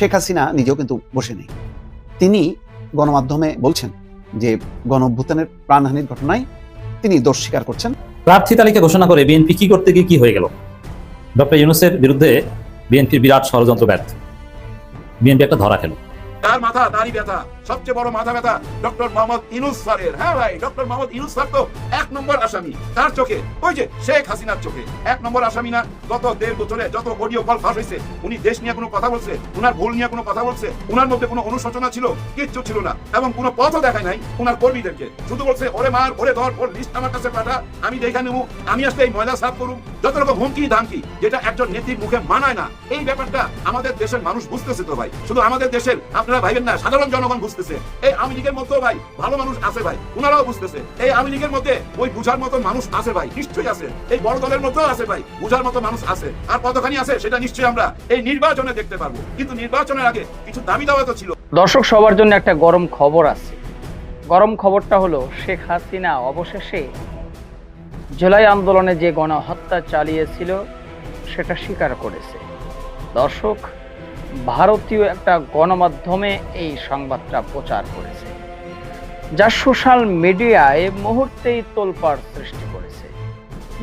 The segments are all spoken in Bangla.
শেখ হাসিনা নিজেও কিন্তু বসে নেই। তিনি গণমাধ্যমে বলছেন যে গণ অভ্যুত্থানের প্রাণহানির ঘটনায় তিনি দোষ স্বীকার করছেন। প্রার্থী তালিকা ঘোষণা করে বিএনপি কি করতে গিয়ে কি হয়ে গেল? ডক্টর ইউনুসের বিরুদ্ধে বিএনপির বিরাট ষড়যন্ত্র ব্যর্থ। বিএনপি একটা ধরা খেল। তার মাথা তারই ব্যথা। সবচেয়ে বড় মাথা ব্যথা ডক্টর মোহাম্মদ ইনুস স্যারের। হ্যাঁ ভাই, ডক্টর মোহাম্মদ ইনুস স্যার তো এক নম্বর আসামি তার চোখে। ওই যে শেখ হাসিনার চোখে। এক নম্বর আসামি না, গত দেড় বছরে যত অডিও কল ফাঁস হয়েছে, উনি দেশ নিয়ে কোনো কথা বলছে, উনার ভুল নিয়ে কোনো কথা বলছে, উনার মধ্যে কোনো অনুশোচনা ছিল, কিচ্ছু ছিল না, এবং কোনো পথও দেখায় নাই উনার কর্মীদেরকে। শুধু বলছে, ওরে মার, ওরে ধর, ওর লিস্ট আমার কাছে পাঠা, আমি দেখা নেব, আমি আসলে এই ময়লা সাফ করুম। যত রকম হুমকি, ধামকি, যেটা একজন নেত্রীর মুখে মানায় না, এই ব্যাপারটা আমাদের দেশের মানুষ বুঝতেছে তো ভাই। শুধু আমাদের দেশের, আপনারা ভাইবেন না, সাধারণ জনগণ বুঝতেছে। এই আওয়ামী লীগের মধ্যেও ভাই ভালো মানুষ আছে ভাই ওনারাও বুঝতেছে। এই আওয়ামী লীগের মধ্যে ওই বুঝার মতো মানুষ আছে ভাই, নিশ্চয়ই আছে। এই বড় দলের মধ্যেও আছে ভাই, বুঝার মতো মানুষ আছে। আর কতখানি আছে সেটা নিশ্চয়ই আমরা এই নির্বাচনে দেখতে পারব। কিন্তু নির্বাচনের আগে কিছু দাবি দাওয়া তো ছিল। দর্শক, সবার জন্য একটা গরম খবর আছে। গরম খবরটা হলো, শেখ হাসিনা অবশেষে জুলাই আন্দোলনে যে গণহত্যা চালিয়েছিল, সেটা স্বীকার করেছে। দর্শক ভারতীয় একটা গণমাধ্যমে এই সংবাদটা প্রচার করেছে, যা সোশ্যাল মিডিয়ায় মুহূর্তেই তোলপাড় সৃষ্টি করেছে।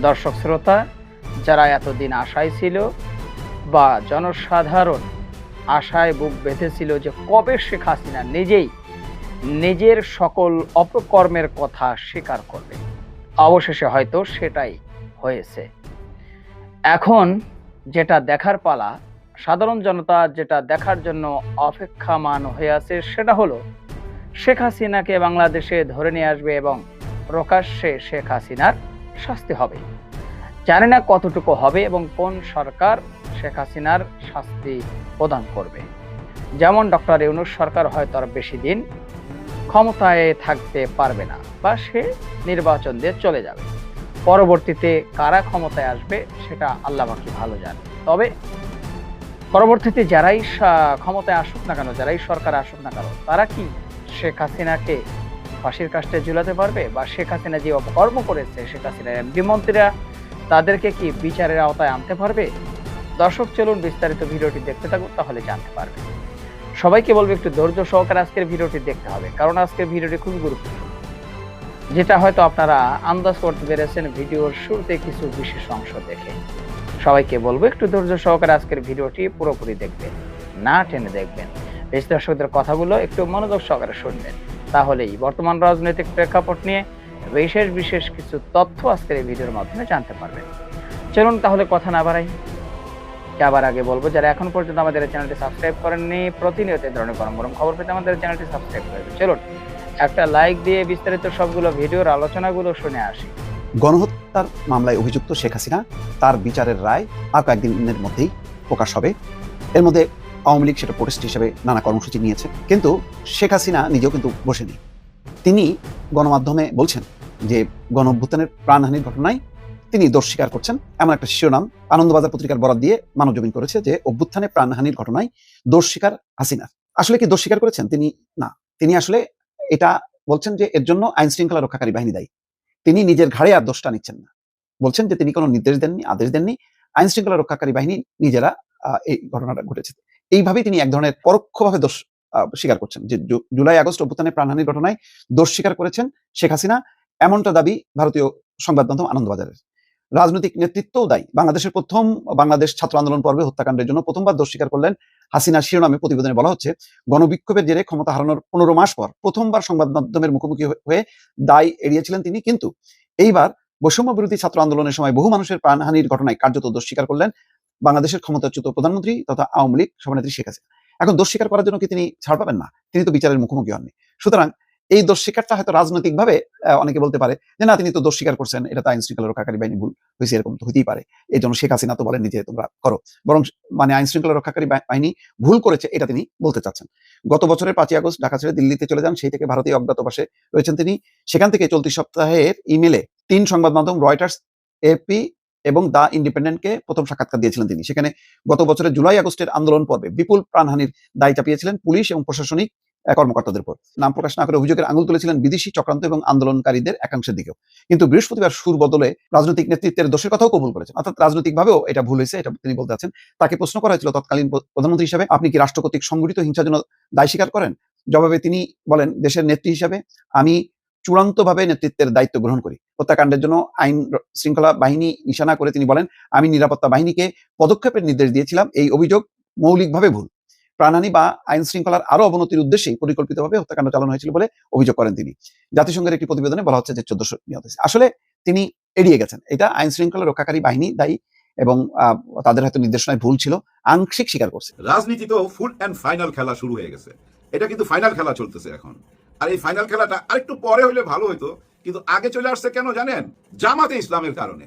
দর্শক শ্রোতা, যারা এতদিন আশায় ছিল বা জনসাধারণ আশায় বুক বেঁধেছিল যে কবে শেখ হাসিনা নিজেই নিজের সকল অপকর্মের কথা স্বীকার করবে, অবশেষে হয়তো সেটাই হয়েছে। এখন যেটা দেখার পালা সাধারণ জনতা যেটা দেখার জন্য অপেক্ষামান হয়ে আছে সেটা হলো, শেখ হাসিনাকে বাংলাদেশে ধরে নিয়ে আসবে এবং প্রকাশ্যে শেখ হাসিনার শাস্তি হবে। জানি না কতটুকু হবে এবং কোন সরকার শেখ হাসিনার শাস্তি প্রদান করবে। যেমন ডক্টর ইউনুস সরকার হয়তো আর বেশি দিন ক্ষমতায় থাকতে পারবে না বা সে নির্বাচন দিয়ে চলে যাবে। পরবর্তীতে কারা ক্ষমতায় আসবে সেটা আল্লাহ বাকি ভালো জানে। তবে পরবর্তীতে যারাই ক্ষমতায় আসুক না কেন, যারাই সরকার আসুক না কেন, তারা কি শেখ হাসিনাকে ফাঁসির কাস্টে ঝুলাতে পারবে? বা শেখ হাসিনা যে অপকর্ম করেছে, শেখ হাসিনার এমপি মন্ত্রীরা তাদেরকে কি বিচারের আওতায় আনতে পারবে? দর্শক, চলুন বিস্তারিত ভিডিওটি দেখতে থাকুন, তাহলে জানতে পারবে সবাইকে বলব একটু ধৈর্য সহকারে আজকের ভিডিওটি দেখতে হবে, কারণ আজকের ভিডিওটি খুবই গুরুত্বপূর্ণ। যেটা হয়তো আপনারা আন্দাজ করতে পেরেছেন ভিডিওর শুরুতে কিছু বিশেষ অংশ দেখে। সবাইকে বলব একটু ধৈর্য সহকারে আজকের ভিডিওটি পুরোপুরি দেখবেন, না টেনে দেখবেন। দেশ দর্শকদের কথাগুলো একটু মনোযোগ সহকারে শুনবেন। তাহলেই বর্তমান রাজনৈতিক প্রেক্ষাপট নিয়ে বিশেষ বিশেষ কিছু তথ্য আজকের এই ভিডিওর মাধ্যমে জানতে পারবেন। চলুন তাহলে কথা না বাড়াই। যাবার আগে বলব, যারা এখন পর্যন্ত আমাদের চ্যানেলটি সাবস্ক্রাইব করেননি, প্রতিনিয়ত এই ধরনের গরম গরম খবর পেতে আমাদের চ্যানেলটি সাবস্ক্রাইব করে দিন। চলুন একটা লাইক দিয়ে বিস্তারিত সবগুলো ভিডিওর আলোচনাগুলো শুনে আসি। গণহত্যার মামলায় অভিযুক্ত শেখ হাসিনা তার বিচারের রায় আর কয়েকদিনের মধ্যেই প্রকাশ হবে। এর মধ্যে আওয়ামী লীগ সেটা প্রোটেস্ট হিসেবে নানা কর্মসূচি নিয়েছে, কিন্তু শেখ হাসিনা নিজেও কিন্তু বসেনি। তিনি গণমাধ্যমে বলছেন যে গণ অভ্যুত্থানের প্রাণহানির ঘটনায় তিনি দোষ স্বীকার করছেন। এমন একটা শিরোনাম আনন্দবাজার পত্রিকার বরাদ দিয়ে মানবজমিন করেছে যে অভ্যুত্থানে প্রাণহানির ঘটনায় দোষ স্বীকার হাসিনার। আসলে কি দোষ স্বীকার করেছেন তিনি? না। তিনি আসলে এটা বলছেন যে এর জন্য আইন শৃঙ্খলা রক্ষাকারী বাহিনী দায়ী। তিনি নিজের ঘাড়ে আর দোষটা নিচ্ছেন না। বলছেন যে তিনি কোনো নির্দেশ দেননি, আদেশ দেননি। আইন শৃঙ্খলা রক্ষাকারী বাহিনী নিজেরা এই ঘটনাটা ঘটেছে। এইভাবেই তিনি এক ধরনের পরোক্ষভাবে দোষ স্বীকার করছেন যে জুলাই আগস্ট অভ্যুত্থানের প্রাণহানির ঘটনায় দোষ স্বীকার করেছেন শেখ হাসিনা। এমনটা দাবি ভারতীয় সংবাদ মাধ্যম আনন্দবাজারের। রাজনৈতিক নেতৃত্বও দায়ী। বাংলাদেশের প্রথম বাংলাদেশ ছাত্র আন্দোলন পর্বে হত্যাকাণ্ডের জন্য প্রথমবার দোষ স্বীকার করলেন হাসিনা শিরোনামে প্রতিবেদনে বলা হচ্ছে, গণবিক্ষোভের জেরে ক্ষমতা হারানোর পনেরো মাস পর প্রথমবার সংবাদ মাধ্যমের মুখোমুখি হয়ে- দায় এড়িয়েছিলেন তিনি। কিন্তু এইবার বৈষম্য বিরোধী ছাত্র আন্দোলনের সময় বহু মানুষের প্রাণহানির ঘটনায় কার্যত দোষ স্বীকার করলেন বাংলাদেশের ক্ষমতাচ্যুত প্রধানমন্ত্রী তথা আওয়ামী লীগ সভানেত্রী শেখ হাসিনা। এখন দোষ স্বীকার করার জন্য কি তিনি ছাড় পাবেন না? তিনি তো বিচারের মুখোমুখি হননি। সুতরাং এই দোষ স্বীকারটা হয়তো রাজনৈতিকভাবে অনেকে বলতে পারে যে, না, তিনি তো দোষ স্বীকার করছেন। এটা তো আইন শৃঙ্খলা রক্ষাকারী বাহিনী ভুল হয়েছে, এরকম তো হইতেই পারে। এই জন্য শেখ হাসিনা তো বলেন যে, তোমরা করো। বরং মানে আইন শৃঙ্খলা রক্ষাকারী বাহিনী ভুল করেছে, এটা তিনি বলতে চাচ্ছেন। গত বছরের পাঁচই আগস্ট ঢাকা ছেড়ে দিল্লিতে চলে যান, সেই থেকে ভারতীয় অজ্ঞাতবাসে রয়েছেন তিনি। সেখান থেকে চলতি সপ্তাহের ইমেলে তিন সংবাদ মাধ্যম, রয়টার্স এপি এবং দা ইন্ডিপেন্ডেন্টকে প্রথম সাক্ষাৎকার দিয়েছিলেন তিনি। সেখানে গত বছরের জুলাই আগস্টের আন্দোলন পর্বে বিপুল প্রাণহানির দায় চাপিয়েছিলেন পুলিশ এবং প্রশাসনিক কর্মকর্তাদের উপর। নাম প্রকাশ না করে অভিযোগের আঙুল তুলেছিলেন বিদেশি চক্রান্ত এবং আন্দোলনকারীদের একাংশের দিকেও। কিন্তু বৃহস্পতিবার সুর বদলে রাজনৈতিক নেতৃত্বের দোষের কথাও কবুল করেছেন। অর্থাৎ রাজনৈতিকভাবেও এটা ভুল হয়েছে, এটা তিনি বলতে আছেন তাকে প্রশ্ন করা হয়েছিল তৎকালীন প্র- প্রধানমন্ত্রী হিসেবে, আপনি কি রাষ্ট্র কর্তৃক সংগঠিত হিংসার জন্য দায় স্বীকার করেন? জবাবে তিনি বলেন, দেশের নেত্রী হিসাবে আমি চূড়ান্তভাবে নেতৃত্বের দায়িত্ব গ্রহণ করি। হত্যাকাণ্ডের জন্য আইন শৃঙ্খলা বাহিনী নিশানা করে তিনি বলেন, আমি নিরাপত্তা বাহিনীকে পদক্ষেপের নির্দেশ দিয়েছিলাম। এই অভিযোগ মৌলিকভাবে ভুল। প্রাণহানি বা আইন শৃঙ্খলার আরও অবনতির উদ্দেশ্যেই পরিকল্পিতভাবে হত্যাকাণ্ড চালানো হয়েছিল বলে অভিযোগ করেন তিনি। জাতিসংঘের একটি প্রতিবেদনে বলা হচ্ছে যে চোদ্দশো নিহত হয়েছে। আসলে তিনি এড়িয়ে গেছেন। এটা আইন শৃঙ্খলা রক্ষাকারী বাহিনী দায়ী এবং তাদের হয়তো নির্দেশনায় ভুল ছিল, আংশিক স্বীকার করছে। রাজনীতি তো ফুল অ্যান্ড ফাইনাল খেলা শুরু হয়ে গেছে। এটা কিন্তু ফাইনাল খেলা চলতেছে এখন। আর এই ফাইনাল খেলাটা আরেকটু পরে হলে ভালো হতো কিন্তু আগে চলে আসছে কেন জানেন? জামাতে ইসলামের কারণে।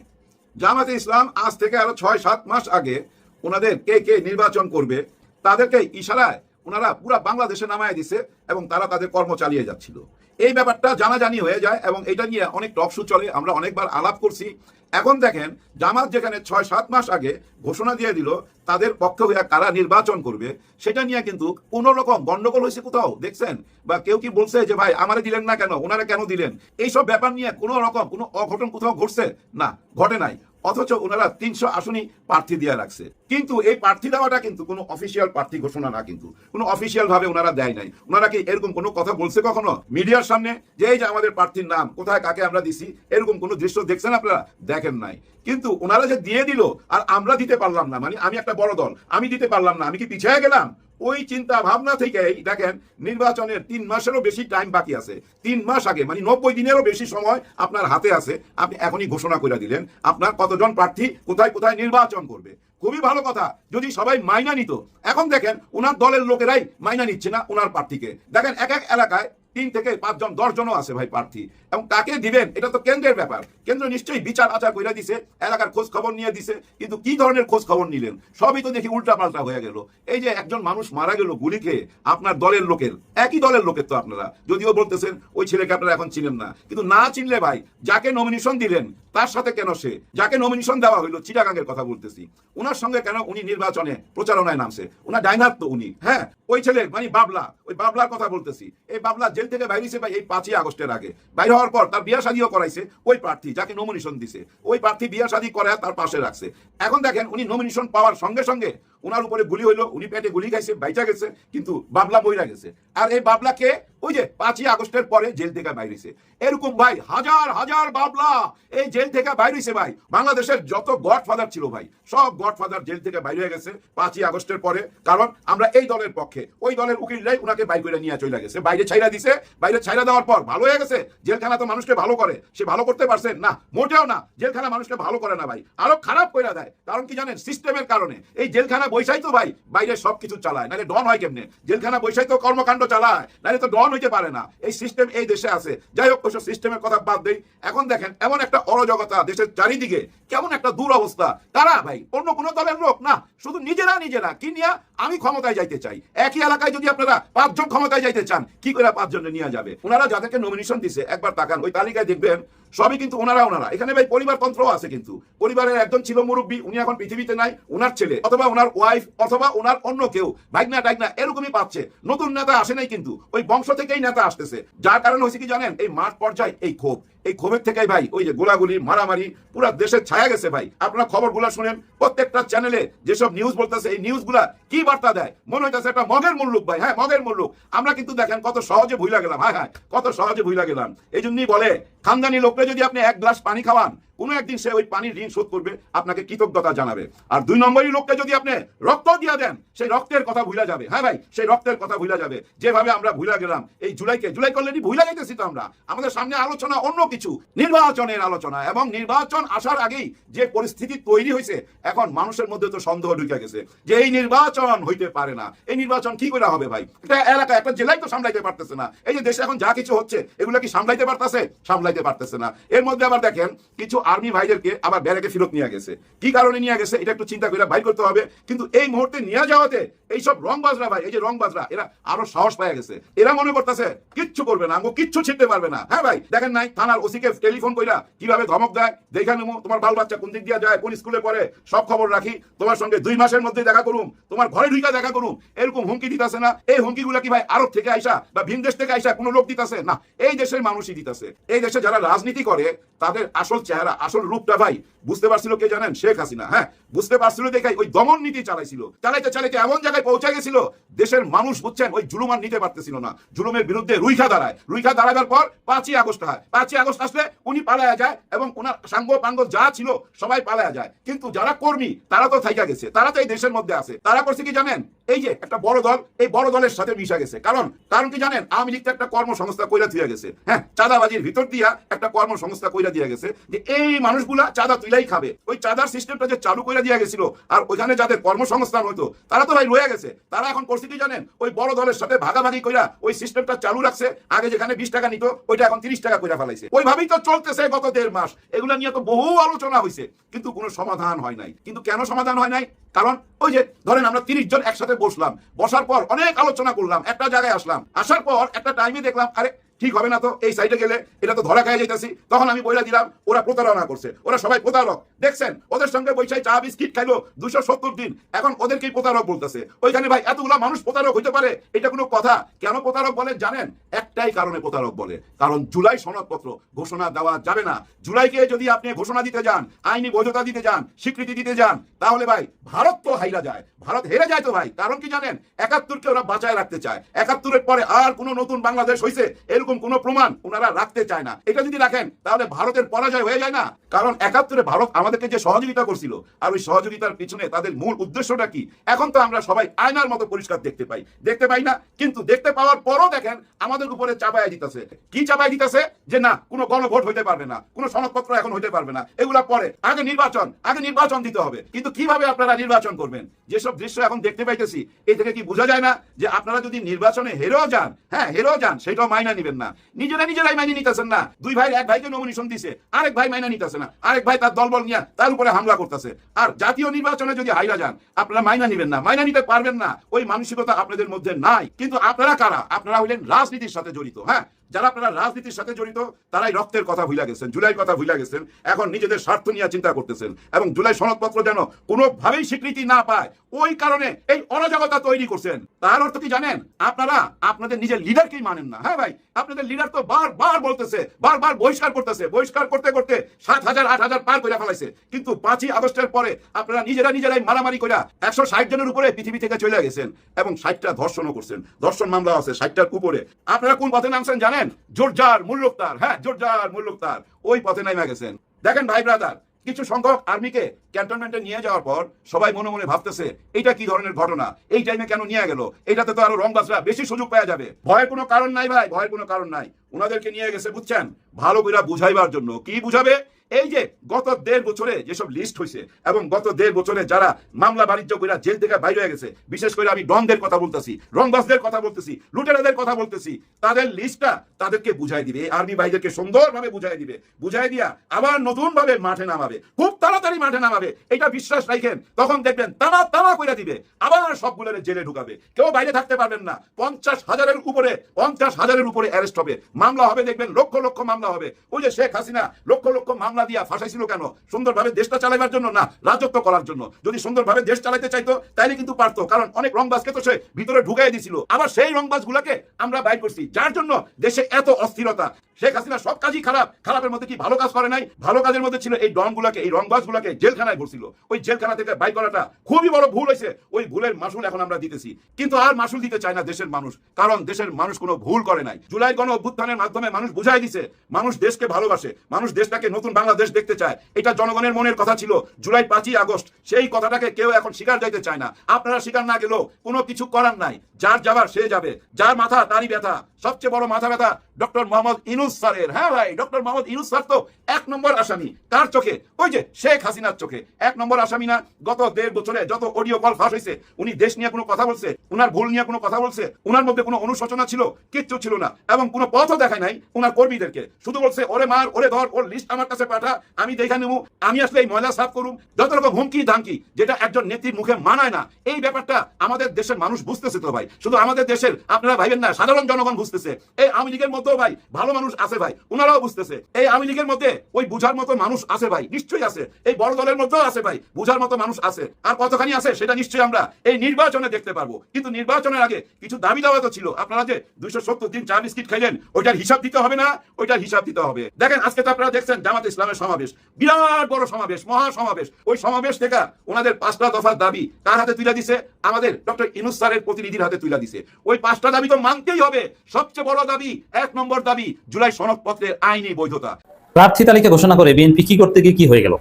জামাতে ইসলাম আজ থেকে আরও ছয় সাত মাস আগে ওনাদের কে কে নির্বাচন করবে তাদেরকে ইশারায় ওনারা পুরা বাংলাদেশে নামায় দিছে এবং তারা তাদের কর্ম চালিয়ে যাচ্ছিল। এই ব্যাপারটা জানাজানি হয়ে যায় এবং এটা নিয়ে অনেক টক শো চলে, আমরা অনেকবার আলাপ করছি। এখন দেখেন, জামাত যেখানে ছয়, সাত মাস আগে ঘোষণা দিয়ে দিল তাদের পক্ষে হইয়া কারা নির্বাচন করবে, সেটা নিয়ে কিন্তু কোন রকম গন্ডগোল হয়েছে কোথাও, দেখছেন? বা কেউ কি বলছে যে, ভাই, আমারে দিলেন না কেন? ওনারা কেন দিলেন? এইসব ব্যাপার নিয়ে কোনো রকম কোনো অঘটন কোথাও ঘটছে? না, ঘটে নাই। অথচ ওনারা তিনশো আসনই প্রার্থী দিয়ে রাখছে। কিন্তু এই প্রার্থী দেওয়াটা কিন্তু কোনো অফিসিয়াল প্রার্থী ঘোষণা না কিন্তু। কোনো অফিসিয়াল ভাবে ওনারা দেয় নাই। ওনারা কি এরকম কোনো কথা বলছে কখনো? মিডিয়ার সামনে যে এই যে আমাদের প্রার্থীর নাম, কোথায় কাকে আমরা দিছি, এরকম কোনো দৃশ্য দেখছেন আপনারা? দেখেন নাই। কিন্তু ওনারা যে দিয়ে দিল, আর আমরা দিতে পারলাম না। মানে আমি একটা বড় দল, আমি দিতে পারলাম না। আমি কি পিছিয়ে গেলাম? ওই চিন্তা ভাবনা থেকেই দেখেন, নির্বাচনের তিন মাসেরও বেশি টাইম বাকি আছে। তিন মাস আগে মানে নব্বই দিনেরও বেশি সময় আপনার হাতে আছে। আপনি এখনই ঘোষণা করে দিলেন, আপনার কতজন প্রার্থী কোথায় কোথায় নির্বাচন করবে। খুবই ভালো কথা, যদি সবাই মাইনা নিত, এখন দেখেন ওনার দলের লোকেরাই মাইনা নিচ্ছে না ওনার প্রার্থীকে। দেখেন এক এক এলাকায় তিন থেকে পাঁচজন দশ জনও আছে ভাই প্রার্থী। এবং তাকে দিবেন। এটা তো কেন্দ্রের ব্যাপার। কেন্দ্র নিশ্চয়ই বিচার আচার করে দিছে, এলাকার খোঁজ খবর নিয়ে দিছে, কিন্তু কি ধরনের খোঁজ খবর নিলেন? সবই তো দেখি উল্টা পাল্টা হয়ে গেল। এই যে একজন মানুষ মারা গেল গুলি খেয়ে, আপনার দলের লোকের, একই দলের লোকের তো আপনারা। যদিও বলতেছেন, ওই ছেলেকে আপনারা এখন চিনেন না। কিন্তু না চিনলে ভাই, যাকে নমিনেশন দিলেন, তার সাথে কেন সে? যাকে নমিনেশন দেওয়া হইল চিটাগাঙ্গের কথা বলতেছি। ওনার সঙ্গে কেন উনি নির্বাচনে প্রচারণায় নামছে? ওনার ডাইনার তো উনি হ্যাঁ? ওই ছেলে মানে বাবলা, ওই বাবলার কথা বলতেছি। এই বাবলা জেল থেকে বাইরেছে ভাই এই পাঁচই আগস্টের আগে। বাইরে হওয়ার পর তার বিয়া শাদিও করাইছে, ওই প্রার্থী যাকে নমিনেশন দিছে। ওই প্রার্থী বিয়া শাদি করে তার পাশে রাখছে। এখন দেখেন উনি নমিনেশন পাওয়ার সঙ্গে সঙ্গে ওনার উপরে গুলি হইল, উনি পেটে গুলি খাইছে, বাইচা গেছে, কিন্তু বাবলা মইরা গেছে। আর এই বাবলাকে ওই যে পাঁচই আগস্টের পরে জেল থেকে বাইরেছে এরকম ভাই, হাজার হাজার বাবলা এই জেল থেকে বাইরেছে ভাই। বাংলাদেশের যত গডফাদার ছিল ভাই, সব গডফাদার জেল থেকে বাইরে হয়ে গেছে পাঁচই আগস্টের পরে। কারণ আমরা এই দলের পক্ষে, ওই দলের উকিলরাই উনাকে বাইর করে নিয়ে চলে গেছে। বাইরে ছাইরা দিছে, বাইরে ছাইরা দেওয়ার পর ভালো হয়ে গেছে। জেলখানা তো মানুষকে ভালো করে, সে ভালো করতে পারছে না, মোটেও না। জেলখানা মানুষকে ভালো করে না ভাই। আরও খারাপ করে দেয়। কারণ কি জানেন? সিস্টেমের কারণে। এই জেলখানা বৈশাই তো ভাই, বাইরে সবকিছু চালায়, নাহলে ডন হয় কেমনে? জেলখানা বৈশাই তো কর্মকাণ্ড চালায়, নাহলে তো ডন হইতে পারে না। এই সিস্টেম এই দেশে আছে। যাই হোক, ওইসব সিস্টেমের কথা বাদ দেই। এখন দেখেন, এমন একটা অরাজকতা দেশের চারিদিকে, কেমন একটা দুরবস্থা। তারা ভাই, অন্য কোনো দলের লোক না, শুধু নিজেরা নিজেরা, কি নিয়ে আমি ক্ষমতায় যাইতে চাই? একই এলাকায় যদি আপনারা পাঁচজন ক্ষমতায় যাইতে চান, কি করে পাঁচজনে নিয়ে যাবে? ওনারা যাদেরকে নমিনেশন দিছে, একবার তাকান, ওই তালিকায় দেখবেন সবই কিন্তু ওনারা ওনারা। এখানে ভাই পরিবার তন্ত্র আছে কিন্তু। পরিবারের একজন ছিল মুরব্বী, উনি এখন পৃথিবীতে নাই ওনার ছেলে, অথবা ওনার ওয়াইফ অথবা ওনার অন্য কেউ, ভাইগনা টাইগনা, এরকমই পাচ্ছে। নতুন নেতা আসে নাই কিন্তু। ওই বংশ থেকেই নেতা আসতেছে। যার কারণ হয়েছে কি জানেন? এই মাঠ পর্যায়ে, এই ক্ষোভ। এই ক্ষোভের থেকেই ভাই, ওই যে গোলাগুলি, মারামারি, পুরা দেশের ছায়া গেছে ভাই। আপনারা খবরগুলো শুনেন, প্রত্যেকটা চ্যানেলে যেসব নিউজ বলতেছে, এই নিউজগুলা কি বার্তা দেয়? মনে হইতেছে একটা মগের মুল্লুক ভাই হ্যাঁ মগের মুল্লুক। আমরা কিন্তু দেখেন কত সহজে ভুইলা গেলাম হ্যাঁ হ্যাঁ কত সহজে ভুইলা গেলাম। এই জন্যই বলে, খানদানি লোকরা যদি আপনি এক গ্লাস পানি খাওয়ান কোনো একদিন সে ওই পানির ঋণ শোধ করবে, আপনাকে কৃতজ্ঞতা জানাবে। আর দুই নম্বরই লোককে যদি আপনি রক্ত দিয়ে দেন, সেই রক্তের কথা ভুলা যাবে। হ্যাঁ ভাই, সেই রক্তের কথা ভুলা যাবে। যেভাবে আমরা ভুলা গেলাম, এই জুলাইকে, জুলাই করলেনি ভুলা যাইতেছি তো আমরা। আমাদের সামনে আলোচনা অন্য কিছু, নির্বাচনের আলোচনা। এবং নির্বাচন আসার আগেই যে পরিস্থিতি তৈরি হয়েছে, এখন মানুষের মধ্যে তো সন্দেহ ঢুকে গেছে যে এই নির্বাচন হইতে পারে না। এই নির্বাচন কি করে হবে ভাই? একটা এলাকা, একটা জেলাই তো সামলাইতে পারতেছে না। এই যে দেশে এখন যা কিছু হচ্ছে, এগুলো কি সামলাইতে পারতেছে? সামলাইতে পারতেছে না। এর মধ্যে আবার দেখেন, কিছু আর্মি ভাইদেরকে আবার ব্যারেকে ফেরত নিয়ে গেছে। কি কারণে নিয়ে গেছে? এটা একটু চিন্তা করে ভাই করতে হবে। কিন্তু এই মুহূর্তে নিয়ে যাওয়াতে এইসব রংবাজরা ভাই, এই যে রংবাজরা, এরা আরও সাহস পায় গেছে। এরা মনে করতেছে, কিচ্ছু করবে না, আমগো কিচ্ছু ছিটতে পারবে না। হ্যাঁ ভাই, দেখেন নাই, থানার ওসিকে টেলিফোন কইরা কীভাবে ধমক দেয়? দেখা নেব তোমার বাল বাচ্চা কোন দিক দিয়ে যায়, কোন স্কুলে পড়ে, সব খবর রাখি। তোমার সঙ্গে দুই মাসের মধ্যে দেখা করুম, তোমার ঘরে ঢুকা দেখা করুম। এরকম হুমকি দিতেছে না। এই হুমকি কি ভাই আরব থেকে আইসা বা ভিন দেশ থেকে আইসা কোনো লোক দিতেছে? না, এই দেশের মানুষই দিতেছে। এই দেশে যারা রাজনীতি করে, তাদের আসল চেহারা আসল রূপটা ভাই, বুঝতে পারছিল কে জানেন? শেখ হাসিনা হ্যাঁ? বুঝতে পারছিল দেখাই ওই দমন নীতি চালাইছিল। চালাইতে চালাইতে এমন জায়গায় পৌঁছে গেছিল, দেশের মানুষ, বুঝছেন? ওই জুলুমান নিতে পারতেছিল না। জুলুমের বিরুদ্ধে রুইখা দাঁড়ায়। রুইখা দাঁড়াবার পর পাঁচই আগস্ট হয়। পাঁচই আগস্ট আসলে উনি পালায়া যায় এবং ওনার সাঙ্গ পাঙ্গ যা ছিল সবাই পালায়া যায়। কিন্তু যারা কর্মী, তারা তো থাইকা গেছে। তারা তো এই দেশের মধ্যে আছে। তারা করছে কি জানেন? এই যে একটা বড় দল, এই বড় দলের সাথে মিশা গেছে। কারণ কারণ কি জানেন? আওয়ামী লীগ একটা কর্মসংস্থা কইরা দিয়ে গেছে। হ্যাঁ চাঁদাবাজির ভিতর দিয়া একটা কর্মসংস্থা কইরা দিয়ে গেছে যে এই মানুষগুলা চাঁদা তুইলাই খাবে। ওই চাঁদার সিস্টেমটা যে চালু করে দিয়ে গেছিল, আর ওখানে যাদের কর্মসংস্থান হতো তারা তো ভাই রয়ে গেছে। তারা এখন কি জানেন? ওই বড় দলের সাথে ভাগাভাগি কইরা ওই সিস্টেমটা চালু রাখছে, আগে যেখানে বিশ টাকা নিত, ওইটা এখন তিরিশ টাকা কইরা ফেলাইছে। ওইভাবেই তো চলতেছে গত দেড় মাস। এগুলা নিয়ে তো বহু আলোচনা হয়েছে কিন্তু কোনো সমাধান হয় নাই। কিন্তু কেন সমাধান হয় নাই? কারণ ওই যে ধরেন আমরা তিরিশ জন একসাথে বসলাম, বসার পর অনেক আলোচনা করলাম, একটা জায়গায় আসলাম, আসার পর একটা টাইমে দেখলাম, আরে ঠিক হবে না তো, এই সাইডে গেলে এটা তো ধরা খাই যাইতেছি। তখন আমি বইলা দিলাম, ওরা প্রতারণা করছে, ওরা সবাই প্রতারক। দেখছেন, ওদের সঙ্গে বৈশাই চা, বিস্কিট খাইলো দুশো সত্তর দিন। এখন ওদেরকেই প্রতারক বলতেছে। ওইখানে ভাই, এতগুলা মানুষ প্রতারক হইতে পারে? এটা কোনো কথা? কেন প্রতারক বলে জানেন? একটাই কারণে প্রতারক বলে। কারণ জুলাই সনদপত্র ঘোষণা দেওয়া যাবে না। জুলাইকে যদি আপনি ঘোষণা দিতে যান, আইনি বৈধতা দিতে যান, স্বীকৃতি দিতে যান, তাহলে ভাই, ভারত তো হাইরা যায়। ভারত হেরে যায় তো ভাই। কারণ কি জানেন? একাত্তরকে ওরা বাঁচায় রাখতে চায়। একাত্তরের পরে আর কোনো নতুন বাংলাদেশ হয়েছে এরকম কোনো প্রমাণ ওনারা রাখতে চায় না, এটা যদি রাখেন, তাহলে ভারতের পরাজয় হয়ে যায় না। কারণ একাত্তরে ভারত আমাদেরকে যে সহযোগিতা করছিল, আর ওই সহযোগিতার পিছনে তাদের মূল উদ্দেশ্যটা কি? এখন তো আমরা সবাই আয়নার মতো পরিষ্কার দেখতে পাই। দেখতে পাই না, কিন্তু দেখতে পাওয়ার পরও দেখেন, আমাদের উপরে চাপায় দিতেছে। কি চাপায় দিতেছে? যে না, কোনো গণভোট হইতে পারবে না, কোনো সনদপত্র এখন হইতে পারবে না। এগুলা পরে, আগে নির্বাচন আগে নির্বাচন দিতে হবে। কিন্তু কীভাবে আপনারা নির্বাচন করবেন? যেসব দৃশ্য এখন দেখতে পাইতেছি এই থেকে কি বোঝা যায় না যে আপনারা যদি নির্বাচনে হেরেও যান হ্যাঁ হেরেও যান, সেটাও মাইনা নিবেন না। নিজেরা নিজেরাই মাইনে নিতেছেন না। দুই ভাই এক ভাইকে নমিনেশন দিছে, আরেক ভাই মাইনা নিতেছে না। আরেক ভাই তার দলবল নিয়ে তার উপরে হামলা করতেছে। আর জাতীয় নির্বাচনে যদি হাইরা যান, আপনারা মাইনা নিবেন না। মাইনা নিতে পারবেন না। ওই মানসিকতা আপনাদের মধ্যে নাই। কিন্তু আপনারা কারা? আপনারা হইলেন রাজনীতির সাথে জড়িত হ্যাঁ? যারা আপনারা রাজনীতির সাথে জড়িত, তারাই রক্তের কথা ভুলে গেছেন জুলাই কথা ভুলে গেছেন। এখন নিজেদের স্বার্থ নিয়ে চিন্তা করতেছেন এবং জুলাই সনদপত্র যেন কোনোভাবেই স্বীকৃতি না পায়, ওই কারণে এই অরাজকতা তৈরি করছেন। তার অর্থ কি জানেন? আপনারা আপনাদের নিজের লিডারকেই মানেন না। হ্যাঁ ভাই, আপনাদের লিডার তো বারবার বলতেছে, বারবার বহিষ্কার করতেছে। বহিষ্কার করতে করতে সাত হাজার, আট হাজার পার করে ফেলাইছে। কিন্তু পাঁচই আগস্টের পরে আপনারা নিজেরা নিজেরাই মারামারি করে একশো ষাট জনের উপরে পৃথিবী থেকে চলে গেছেন এবং ষাটটা ধর্ষণও করছেন। ধর্ষণ মামলা আছে ষাটটার উপরে। আপনারা কোন পথে নামছেন জানেন? জোরজার মুল্লুকদার হ্যাঁ জোরজার মুল্লুকদার ওই পথে নাইমা গেছেন। দেখেন, ভাই ব্রাদার, কিছু সংখ্যক আর্মিকে ক্যান্টনমেন্টে নিয়ে যাওয়ার পর সবাই মনে মনে ভাবতেছে এটা কি ধরনের ঘটনা? এই টাইমে কেন নিয়ে গেল? এটাতে তো আরও রংবাসরা বেশি সুযোগ পাওয়া যাবে। ভয়ের কোনো কারণ নাই ভাই, ভয়ের কোনো কারণ নাই। ওনাদেরকে নিয়ে গেছে, বুঝছেন? ভালো করে বুঝাইবার জন্য। কি বুঝাবে? এই যে গত দেড় বছরে যেসব লিস্ট হয়েছে এবং গত দেড় বছরে যারা মামলা বাণিজ্য করে জেল থেকে বাইরে হয়ে গেছে, বিশেষ করে আমি ডনদের কথা বলতেছি, রংবাসদের কথা বলতেছি, লুটেরাদের কথা বলতেছি, তাদের লিস্টটা তাদেরকে বুঝাই দিবে আর্মি ভাইদেরকে সুন্দরভাবে বুঝাই দিবে, বুঝাই দিয়া আবার নতুন ভাবে মাঠে নামাবে, খুব তাড়াতাড়ি মাঠে নামাবে, এটা বিশ্বাস রাখেন, তখন দেখবেন তামা তামা করে দিবে, আবার সবগুলোর জেলে ঢুকাবে, কেউ বাইরে থাকতে পারবেন না, পঞ্চাশ হাজারের উপরে, পঞ্চাশ হাজারের উপরে অ্যারেস্ট হবে, মামলা হবে, দেখবেন লক্ষ লক্ষ মামলা হবে, ওই যে শেখ হাসিনা লক্ষ লক্ষ মামলা দিয়া ফাঁসাইছিল কেন? সুন্দরভাবে দেশটা চালাবার জন্য না, রাজত্ব করার জন্য। যদি সুন্দরভাবে দেশ চালাতে চাইতো, তাইলে কিন্তু পারতো, কারণ অনেক রংবাজকে তো সে ভিতরে ঢুকাই দিছিল। আবার সেই রংবাজ গুলাকে আমরা বাইর করছি, যার জন্য দেশে এত অস্থিরতা। শেখ হাসিনা সব কাজই খারাপ। খারাপের মধ্যে কি ভালো কাজ করে নাই? ভালো কাজের মধ্যে ছিল এই ডন গুলাকে এই রংবাজ গুলাকে জেলখানায় ভরছিল। ওই জেলখানা থেকে বাই করাটা খুবই বড় ভুল হয়েছে। ওই ভুলের মাসুল এখন আমরা দিতেছি। কিন্তু আর মাসুল দিতে চায় না দেশের মানুষ, কারণ দেশের মানুষ কোনো ভুল করে নাই। জুলাই গণ অভ্যুত্থানের মাধ্যমে মানুষ বুঝাই দিছে, মানুষ দেশকে ভালোবাসে, মানুষ দেশটাকে নতুন বাংলাদেশ দেখতে চায়। এটা জনগণের মনের কথা ছিল, জুলাই পাঁচই আগস্ট। সেই কথাটাকে কেউ এখন স্বীকার যাইতে চায় না। আপনারা স্বীকার না গেলেও কোনো কিছু করার নাই। যার যাবার সে যাবে। যার মাথা, তারই ব্যথা। সবচেয়ে বড় মাথা ব্যথা ডক্টর মোহাম্মদ ইনুস স্যারের। হ্যাঁ ভাই, ডক্টর মোহাম্মদ ইনুস স্যার তো এক নম্বর আসামি। তার চোখে, ওই যে শেখ হাসিনার চোখে। এক নম্বর আসামি না, গত দেড় বছরে যত অডিও কল ফাঁস হয়েছে, উনি দেশ নিয়ে কোনো কথা বলছে, উনার ভুল নিয়ে কোনো কথা বলছে, উনার মধ্যে কোনো অনুশোচনা ছিল, কিচ্ছু ছিল না। এবং কোনো পথও দেখায় নাই উনার কর্মীদেরকে। শুধু বলছে, ওরে মার, ওরে ধর, ওর লিস্ট আমার কাছে পাঠা ময়লাটা আমি দেখে নেব। আমি আসলে এই ময়লা সাফ করুম। যত রকম হুমকি ধামকি, যেটা একজন নেত্রীর মুখে মানায় না, এই ব্যাপারটা আমাদের দেশের মানুষ বুঝতেছে তো ভাই। শুধু আমাদের দেশের, আপনারা ভাইবেন না, সাধারণ জনগণ বুঝতেছে। এই আওয়ামী লীগের মধ্যেও ভাই ভালো মানুষ আছে ভাই ওনারাও বুঝতেছে। এই আওয়ামী লীগের মধ্যে ওই বুঝার মতো মানুষ আছে ভাই, নিশ্চয়ই আছে। এই বড় দলের মধ্যেও আছে ভাই, বুঝার মতো মানুষ আছে। আর কতখানি আছে সেটা নিশ্চয়ই আমরা এই নির্বাচনে দেখতে পারব। কিন্তু নির্বাচনের আগে কিছু দাবি দাওয়া তো ছিল। আপনারা যে দুইশো সত্তর দিন চা বিস্কিট খাইলেন, ওইটার হিসাব দিতে হবে না? ওইটার হিসাব দিতে হবে। দেখেন, আজকে তো আপনারা দেখছেন জামাত ইসলামের সমাবেশ। বিরাট বড় সমাবেশ, মহা সমাবেশ। ওই সমাবেশ থেকে ওনাদের পাঁচটা দফার দাবি কার হাতে তুলে দিছে? আমাদের ডক্টর ইনুস প্রতিনিধির হাতে তুলে দিছে। ওই পাঁচটা দাবি তো মানতেই হবে। সবচেয়ে বড় দাবি, এক নম্বর দাবি, জুলাই সনদপত্রের আইনি বৈধতা। প্রার্থী তালিকা ঘোষণা করে বিএনপি কি করতে গিয়ে কি হয়ে গেল?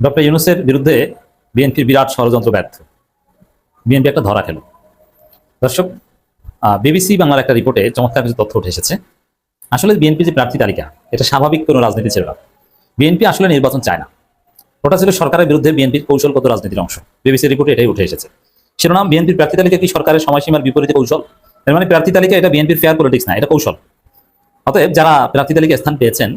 ডক্টর ইউনুসের বিরুদ্ধে বিএনপির বিরাট ষড়যন্ত্র ব্যর্থ। বিএনপি একটা ধরা খেল। দর্শক বিবিসি বাংলার একটা রিপোর্টে চমৎকার কিছু তথ্য উঠে এসেছে। আসলে বিএনপি যে প্রার্থী তালিকা, এটা স্বাভাবিক কোনো রাজনীতি ছিল না। বিএনপি আসলে নির্বাচন চায় না। ওটা ছিল সরকারের বিরুদ্ধে বিএনপির কৌশলগত রাজনীতির অংশ। বিবিসি রিপোর্টে এটাই উঠে এসেছে। শিরোনাম, বিএনপির প্রার্থী তালিকা কি সরকারের সময়সীমার বিপরীতে কৌশল? এর মানে প্রার্থী তালিকা এটা বিএনপির ফেয়ার পলিটিক্স না, এটা কৌশল। অতএব যারা প্রার্থী তালিকায় স্থান পেয়েছেন,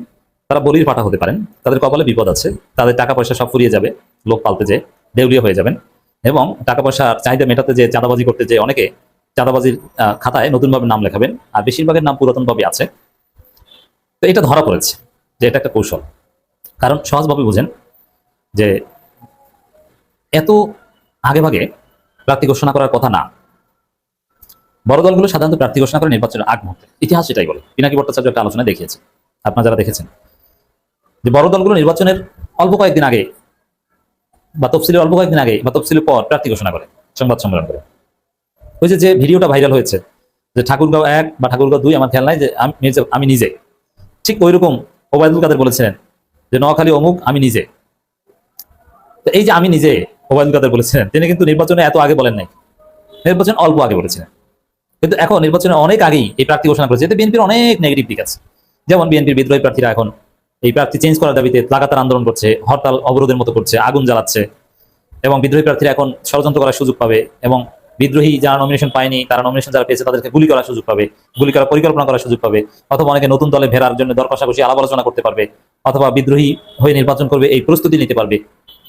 তারা বলির পাঠা হতে পারেন। তাদের কপালে বিপদ আছে, তাদের টাকা পয়সা সব ফুরিয়ে যাবে, লোক পালতে যে দেউলিয়া হয়ে যাবেন এবং টাকা পয়সার চাহিদা মেটাতে যে চাঁদাবাজি করতে যে অনেকে চাঁদাবাজির খাতায় নতুনভাবে নাম লেখাবেন। আর বেশিরভাগের নাম পুরাতনভাবে আছে। তো এটা ধরা পড়েছে যে এটা একটা কৌশল। কারণ সহজভাবে বুঝেন যে এত আগে ভাগে প্রার্থী ঘোষণা করার কথা না। বড় দলগুলো সাধারণত প্রার্থী ঘোষণা করে নির্বাচনের আগ মুহূর্তে। ইতিহাস এটাই বলে। পিনাকি ভট্টাচার্য একটা আলোচনা দেখিয়েছে। আপনারা যারা দেখেছেন। যে বড় দলগুলো নির্বাচনের অল্প কয়েকদিন আগে বা তফসিলের অল্প কয়েকদিন আগে বা তফসিলের পর প্রার্থী ঘোষণা করে, সংবাদ সম্মেলন করে। ওই যে ভিডিওটা ভাইরাল হয়েছে, যে ঠাকুরগাঁও এক বা ঠাকুরগাঁও দুই, আমার খেয়াল নাই যে আমি আমি নিজে। ঠিক ওই রকম ওবায়দুল কাদের বলেছিলেন যে নোয়াখালী অমুক, আমি নিজে। তো এই যে আমি নিজে, ওবায়দুল কাদের বলেছিলেন, তিনি কিন্তু নির্বাচনে এত আগে বলেন নাই। নির্বাচন অল্প আগে বলেছিলেন। কিন্তু এখন নির্বাচনে অনেক আগেই এই প্রার্থী ঘোষণা করেছে এতে বিএনপির অনেক নেগেটিভ দিক আছে। যেমন বিএনপির বিদ্রোহী প্রার্থীরা এখন এই প্রার্থী চেঞ্জ করার দাবিতে লাগাতার আন্দোলন করছে, হরতাল অবরোধের মতো করছে, আগুন জ্বালাচ্ছে এবং বিদ্রোহী প্রার্থীরা এখন ষড়যন্ত্র করার সুযোগ পাবে এবং বিদ্রোহী যারা নমিনেশন পায়নি, তারা নমিনেশন যারা পেয়েছে তাদেরকে গুলি করার সুযোগ পাবে, গুলি করার পরিকল্পনা করার সুযোগ পাবে অথবা অনেকে নতুন দলে ফেরার জন্য দর কষাকষি আলাপ আলোচনা করতে পারবে। অথবা বিদ্রোহী হয়ে নির্বাচন করবে, এই প্রস্তুতি নিতে পারবে।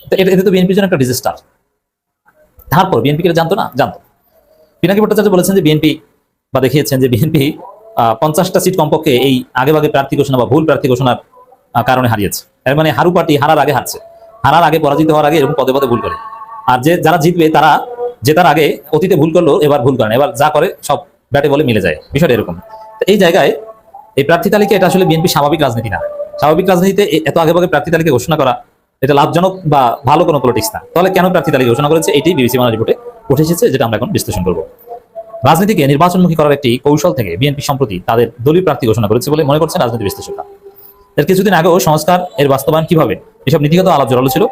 তো এটা এতে তো বিএনপির জন্য একটা ডিজাস্টার তারপর বিএনপি কে জানতো না? জানতো। পিনাকি ভট্টাচার্য বলেছেন যে বিএনপি বা দেখিয়েছেন যে বিএনপি পঞ্চাশটা সিট কমপক্ষে এই আগেভাগে প্রার্থী ঘোষণা বা ভুল প্রার্থী ঘোষণার কারণে হারিয়েছে। এর মানে হারু পার্টি হারার আগে হারছে। হারার আগে, পরাজিত হওয়ার আগে এরকম পদে পদে ভুল করে। আর যে, যারা জিতবে, তারা জেতার আগে অতীতে ভুল করল এবার ভুল করেন এবার যা করে, সব ব্যাটে বলে মিলে যায়। বিষয়টা এরকম। এই জায়গায় এই প্রার্থী তালিকা, এটা আসলে বিএনপি স্বাভাবিক রাজনীতি না। স্বাভাবিক রাজনীতিতে এত আগে ভাগে প্রার্থী তালিকা ঘোষণা করা এটা লাভজনক বা ভালো কোনো পলিটিক্স না। তাহলে কেন প্রার্থী তালিকা ঘোষণা করেছে? এটাই বিবিসি বাংলা রিপোর্টে উঠে এসেছে যেটা আমরা এখন বিশ্লেষণ করব। রাজনীতিকে নির্বাচনমুখী করার একটি কৌশল থেকে বিএনপি সম্প্রতি তাদের দলীয় প্রার্থী ঘোষণা করেছে বলে মনে করছেন রাজনীতি বিশ্লেষকরা। এর কিছুদিন আগেও সংস্কার, এর বাস্তবায়ন কীভাবে, এসব নীতিগত আলাপ জড়ালো ছিল।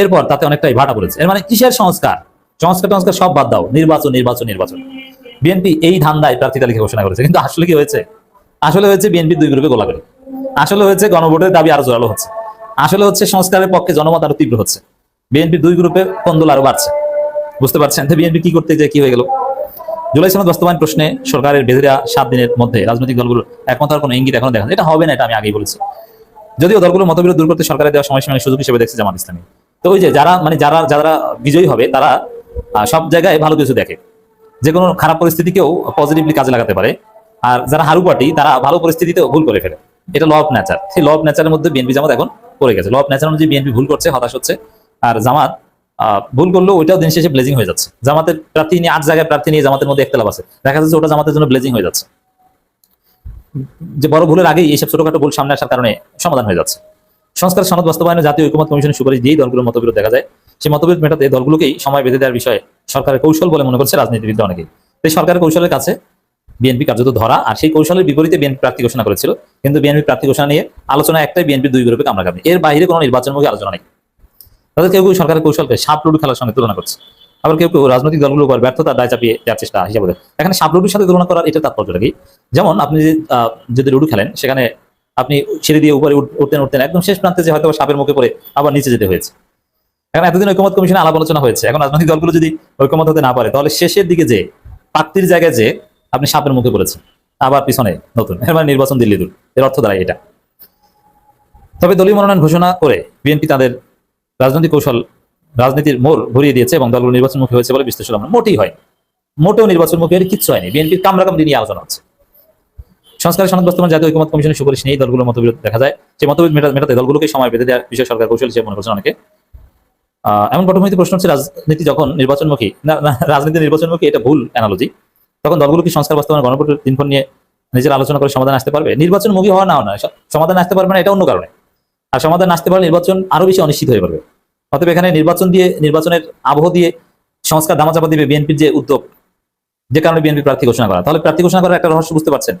এরপর তাতে অনেকটাই ভাটা পড়েছে। এর মানে কিসের সংস্কার? সংস্কার সংস্কার সব বাদ দাও। নির্বাচন নির্বাচন নির্বাচন। বিএনপি এই ধান্দায় প্রার্থী তালিকা ঘোষণা করেছে। কিন্তু আসলে কি হয়েছে? আসলে হয়েছে বিএনপি দুই গ্রুপে গোলাগুলি। আসলে হয়েছে, গণভোটের দাবি আরও জোরালো হচ্ছে। আসলে হচ্ছে, সংস্কারের পক্ষে জনমত আরও তীব্র হচ্ছে। বিএনপি দুই গ্রুপে কন্দল আরও বাড়ছে। বুঝতে পারছেন? বিএনপি কি করতে যে কি হয়ে গেল? জুলাই সনদ বাস্তবায়ন প্রশ্নে সরকারের বেঁধে সাত দিনের মধ্যে রাজনৈতিক দলগুলোর একমত হওয়ার কোনো ইঙ্গিত এখনও দেখা। এটা হবে না এটা আমি আগেই বলেছি। যদিও দলগুলো মতবিরোধ দূর করতে সরকারের দেওয়া সময়সীমার সুযোগ হিসেবে দেখছে জামাত ইসলামী। তো ওই যে যারা মানে যারা যারা বিজয়ী হবে, তারা সব জায়গায় ভালো কিছু দেখে। যে কোনো খারাপ পরিস্থিতিকেও পজিটিভলি কাজে লাগাতে পারে। আর যারা হারু পার্টি, তারা ভালো পরিস্থিতিতেও ভুল করে ফেলে। এটা ল অফ নেচার সেই ল অফ নেচারের মধ্যে বিএনপি জামাত এখন পড়ে গেছে। ল অফ নেচার অনুযায়ী বিএনপি ভুল করছে, হতাশ হচ্ছে। আর জামাত ভুল করলেও ওইটাও দিন শেষে ব্লেজিং হয়ে যাচ্ছে। জামাতের প্রার্থী নিয়ে, আট জায়গায় প্রার্থী নিয়ে জামাতের মধ্যে একতলাপ আছে। দেখা যাচ্ছে ওটা জামাতের জন্য ব্লেজিং হয়ে যাচ্ছে। যে বড় ভুলের আগেই এইসব ছোটখাটো ভুল সামনে আসার কারণে সমাধান হয়ে যাচ্ছে। সংস্কার, সনদ, বাস্তবায়নে জাতীয় ঐকমত কমিশনের সুপারিশ দিয়েই দলগুলোর মতবিরোধ দেখা যায়। সেই মতবিরোধ মেটাতে দলগুলোকেই সময় বেঁধে দেওয়ার বিষয়ে সরকারের কৌশল বলে মনে করছে রাজনীতিবিদ অনেকেই। তাই সরকারের কৌশলের কাছে বিএনপি কার্যত ধরা, আর সেই কৌশলের বিপরীতে বিএনপি প্রার্থী ঘোষণা করেছিল। কিন্তু বিএনপি প্রার্থী ঘোষণা নিয়ে আলোচনা একটাই বিএনপি দুই গ্রুপে কামড়াকামি এর বাইরে কোনো নির্বাচনমুখী আলোচনা নেই। তাদের কেউ কেউ সরকারের কৌশলকে সাপ লুডু খেলার সঙ্গে তুলনা করছে। আবার কেউ কেউ রাজনৈতিক দলগুলোর উপর ব্যর্থতা দায় চাপিয়ে দেওয়ার চেষ্টা হিসাবে। এখানে সাপ লুডুর সাথে তুলনা করার এটা তাৎপর্যটা কি যেমন আপনি যদি লুডু খেলেন, সেখানে আপনি সিঁড়ি দিয়ে উপরে উঠ- উঠতেন উঠতেন, একদম শেষ প্রান্তে যে হয়তো সাপের মুখে পড়ে আবার নিচে যেতে হয়েছে। এখন এতদিন ঐকমত কমিশনে আলাপ আলোচনা হয়েছে। এখন রাজনৈতিক দলগুলো যদি ঐকমত হতে না পারে, তাহলে শেষের দিকে যে প্রাপ্তির জায়গায় যে আপনি সাপের মুখে পড়েছেন। আবার পিছনে নতুন মানে নির্বাচন দিল্লি দূর। এর অর্থ দাঁড়ায় এটা। তবে দলীয় মনোনয়ন ঘোষণা করে বিএনপি তাদের রাজনৈতিক কৌশল রাজনীতির মোড় ঘুরিয়ে দিয়েছে এবং দলগুলো নির্বাচনমুখী হয়েছে বলে বিশ্লেষণ আমরা মোটেই হয় মোটেও নির্বাচনমুখী হয়ে কিচ্ছু হয়নি। বিএনপির কামরাকামড়ি নিয়ে আলোচনা হচ্ছে। সংস্কারের সনদ বাস্তবায়ন জাতীয় ঐকমত কমিশনের সুপারিশ নিয়েই দলগুলোর মতবিরোধ দেখা যায়। যে মতবিরোধ মেটা- মেটাতে দলগুলোকে সময় বেঁধে দেওয়ার বিষয় সরকার কৌশল হিসেবে মনে করছেন অনেকে। এমন পটভূমিতে প্রশ্ন হচ্ছে রাজনীতি যখন নির্বাচনমুখী না, রাজনীতি নির্বাচনমুখী এটা ভুল অ্যানালজি তখন দলগুলো কি সংস্কার বাস্তবায়ন গণভোটের দিনক্ষণ নিয়ে নিজের আলোচনা করে সমাধান আসতে পারবে? নির্বাচন নির্বাচনমুখী হওয়া না না সমাধান আসতে পারবে না, এটা অন্য কারণে। আর সমাধান আসতে পারলে নির্বাচন আরও বেশি অনিশ্চিত হয়ে পড়বে। অতএব এখানে নির্বাচন দিয়ে, নির্বাচনের আবহ দিয়ে সংস্কার দামাচাপা দিবে বিএনপির যে উদ্যোগ, যে কারণে বিএনপি প্রার্থী ঘোষণা করা। তাহলে প্রার্থী ঘোষণা করার একটা রহস্য বুঝতে পারছেন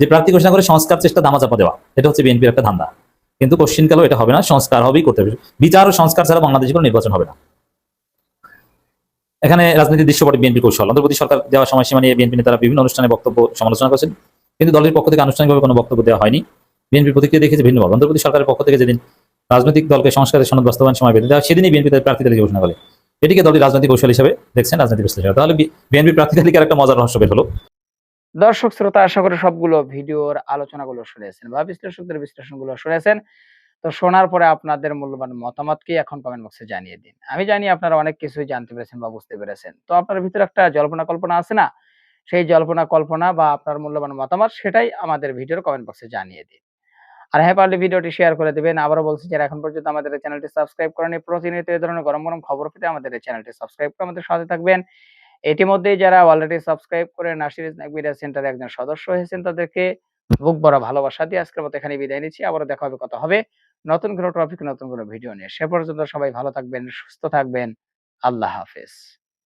যে প্রার্থী ঘোষণা করে সংস্কার চেষ্টা দামাচাপা দেওয়া, এটা হচ্ছে বিএনপির একটা ধান্দা। কিন্তু কোশ্চিনকালেও এটা হবে না, সংস্কার হবেই করতে হবে। বিচার ও সংস্কার ছাড়া বাংলাদেশে কোনো নির্বাচন হবে না। এখানে রাজনীতির দৃশ্যপটে বিএনপি কৌশল। অন্তর্বর্তী সরকার দেওয়া সময়সীমা নিয়ে বিএনপি নেতারা বিভিন্ন অনুষ্ঠানে বক্তব্য সমালোচনা করেছেন, কিন্তু দলের পক্ষ থেকে আনুষ্ঠানিকভাবে কোনো বক্তব্য দেওয়া হয়নি। বিএনপির প্রতিক্রিয়া দেখেছে ভিন্নভাবে অন্তর্বর্তী সরকারের পক্ষ থেকে যেদিন রাজনৈতিক দলকে সংস্কারের সনদ বাস্তবায়ন সময় বেঁধে দেওয়া সেদিনই বিএনপি তাদের প্রার্থী তালিকা ঘোষণা করে। এটিকে দলের রাজনৈতিক কৌশল হিসেবে দেখছেন, রাজনৈতিক বিশ্লেষক তাহলে বিএনপি প্রার্থী তালিকার একটা মজার রহস্য বের হলো। দর্শক, শ্রোতা, আশা করি সবগুলো ভিডিওর আলোচনাগুলো শুনেছেন বা বিশ্লেষকদের বিশ্লেষণগুলো শুনেছেন। তো শোনার পরে আপনাদের মূল্যবান মতামতকে এখন কমেন্ট বক্সে জানিয়ে দিন। আমি জানি আপনারা অনেক কিছুই জানতে পেরেছেন বা বুঝতে পেরেছেন। তো আপনার ভিতরে একটা জল্পনা কল্পনা আছে না? সেই জল্পনা কল্পনা বা আপনার মূল্যবান মতামত সেটাই আমাদের ভিডিওর কমেন্ট বক্সে জানিয়ে দিন। আর হ্যাঁ পারলে ভিডিওটি শেয়ার করে দেবেন। আবারও বলছি, যারা এখন পর্যন্ত আমাদের চ্যানেলটি সাবস্ক্রাইব করেনি প্রতিনিয়ত এই ধরনের গরম গরম খবর পেতে আমাদের চ্যানেলটি সাবস্ক্রাইব করে আমাদের সাথে থাকবেন। ইতিমধ্যেই যারা অলরেডি সাবস্ক্রাইব করে নাসির মিডিয়া সেন্টারের একজন সদস্য হয়েছেন তাদেরকে বুক বড় ভালোবাসা দিয়ে আজকের মতো এখানে বিদায় নিচ্ছি। আবারও দেখা হবে, কথা হবে। নতুন কোনো টপিক নতুন কোনো ভিডিও নিয়ে। সে পর্যন্ত সবাই ভালো থাকবেন, সুস্থ থাকবেন। আল্লাহ হাফেজ।